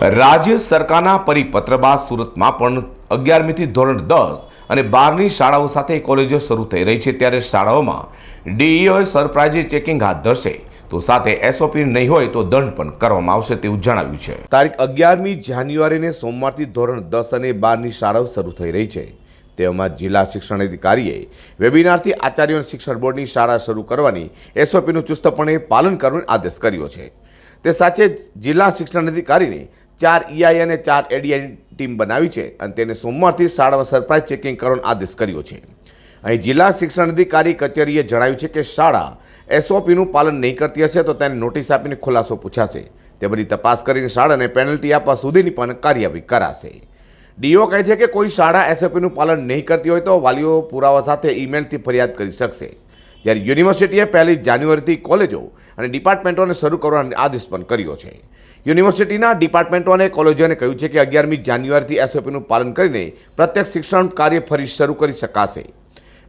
રાજ્ય સરકારના પરિપત્ર બાદ સુરતમાં પણ અગિયારમીથી ધોરણ દસ અને બારની શાળાઓ સાથે કોલેજો શરૂ થઈ રહી છે ત્યારે શાળાઓમાં ડીઈઓએ સરપ્રાઇઝ ચેકિંગ હાથ ધરશે. તો સાથે એસઓપી નહીં હોય તો દંડ પણ કરવામાં આવશે તેવું જણાવ્યું છે. તારીખ અગિયારમી જાન્યુઆરીને સોમવારથી ધોરણ દસ અને બારની શાળાઓ શરૂ થઈ રહી છે. તેમાં જિલ્લા શિક્ષણ અધિકારીએ વેબિનારથી આચાર્ય શિક્ષણ બોર્ડની શાળા શરૂ કરવાની એસઓપીનું ચુસ્તપણે પાલન કરવાનો આદેશ કર્યો છે. તે સાથે જિલ્લા શિક્ષણ અધિકારીને ચાર ઈઆઈ અને ચાર એડીઆઈ ટીમ બનાવી છે અને તેને સોમવારથી શાળામાં સરપ્રાઇઝ ચેકિંગ કરવાનો આદેશ કર્યો છે. અહીં જિલ્લા શિક્ષણ અધિકારી કચેરીએ જણાવ્યું છે કે શાળા એસઓપીનું પાલન નહીં કરતી હશે તો તેને નોટિસ આપીને ખુલાસો પૂછાશે. તે બધી તપાસ કરીને શાળાને પેનલ્ટી આપવા સુધીની પણ કાર્યવાહી કરાશે. ડીઓ કહે છે કે કોઈ શાળા એસઓપીનું પાલન નહીં કરતી હોય તો વાલીઓ પુરાવા સાથે ઈમેલથી ફરિયાદ કરી શકશે. જ્યારે યુનિવર્સિટીએ પહેલી જાન્યુઆરીથી કોલેજો અને ડિપાર્ટમેન્ટોને શરૂ કરવાનો આદેશ પણ કર્યો છે. યુનિવર્સિટીના ડિપાર્ટમેન્ટો અને કોલેજોને કહ્યું છે કે અગિયારમી જાન્યુઆરીથી એસઓપીનું પાલન કરીને પ્રત્યેક શિક્ષણ કાર્ય ફરી શરૂ કરી શકાશે.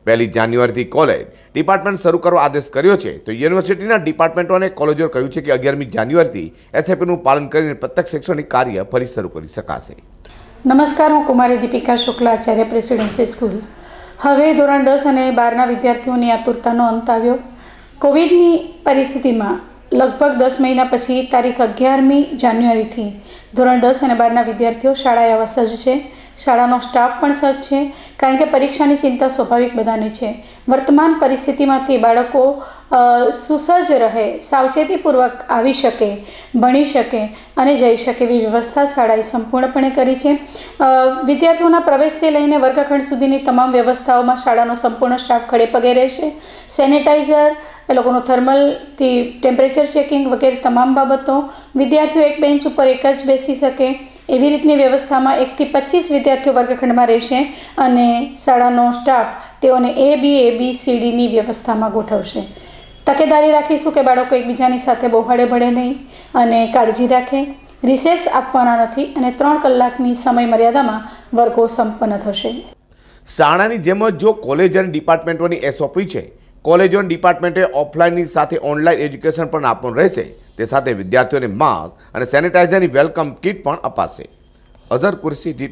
પહેલી જાન્યુઆરીથી કોલેજ ડિપાર્ટમેન્ટ શરૂ કરવા આદેશ કર્યો છે, તો યુનિવર્સિટીના ડિપાર્ટમેન્ટો અને કોલેજોએ કહ્યું છે કે અગિયારમી જાન્યુઆરીથી એસએપીનું પાલન કરીને પ્રત્યેક શૈક્ષણિક કાર્ય ફરી શરૂ કરી શકાશે. નમસ્કાર, હું કુમારી દીપિકા શુક્લા, આચાર્ય પ્રેસિડેન્સી સ્કૂલ. હવે ધોરણ દસ અને બારના વિદ્યાર્થીઓની આતુરતાનો અંત આવ્યો. કોવિડની પરિસ્થિતિમાં લગભગ દસ મહિના પછી તારીખ અગિયારમી જાન્યુઆરીથી ધોરણ દસ અને બારના વિદ્યાર્થીઓ શાળાએ આવવા સજ્જ છે. શાળાનો સ્ટાફ પણ સજ્જ છે, કારણ કે પરીક્ષાની ચિંતા સ્વાભાવિક બધાને છે. વર્તમાન પરિસ્થિતિમાંથી બાળકો સુસજ્જ રહે, સાવચેતીપૂર્વક આવી શકે, ભણી શકે અને જઈ શકે એવી વ્યવસ્થા શાળાએ સંપૂર્ણપણે કરી છે. વિદ્યાર્થીઓના પ્રવેશથી લઈને વર્ગખંડ સુધીની તમામ વ્યવસ્થાઓમાં શાળાનો સંપૂર્ણ સ્ટાફ ખડે પગે રહેશે. સેનિટાઈઝર, એ લોકોનું થર્મલથી ટેમ્પરેચર ચેકિંગ વગેરે તમામ બાબતો વિદ્યાર્થીઓ એક બેન્ચ ઉપર એક જ બેસી શકે એવી રીતની વ્યવસ્થામાં એકથી પચીસ વિદ્યાર્થીઓ વર્ગખંડમાં રહેશે અને શાળાનો સ્ટાફ તેઓને એ બી એ બી સીડીની વ્યવસ્થામાં ગોઠવશે. તકેદારી રાખીશું કે બાળકો એકબીજાની સાથે બહુ હળે ભળે નહીં અને કાળજી રાખે રિસેસ આપવાના નથી અને ત્રણ કલાકની સમય મર્યાદામાં વર્ગો સંપન્ન થશે. શાળાની જેમ જ જો કોલેજ અને ડિપાર્ટમેન્ટોની એસઓપી છે કોલેજો અને ડિપાર્ટમેન્ટે ઓફલાઈનની સાથે ઓનલાઈન એજ્યુકેશન પણ આપવાનું રહેશે. તે સાથે વિદ્યાર્થીઓને માસ્ક અને સેનિટાઈઝરની વેલકમ કિટ પણ અપાશે. અઝર કુર્સી ડી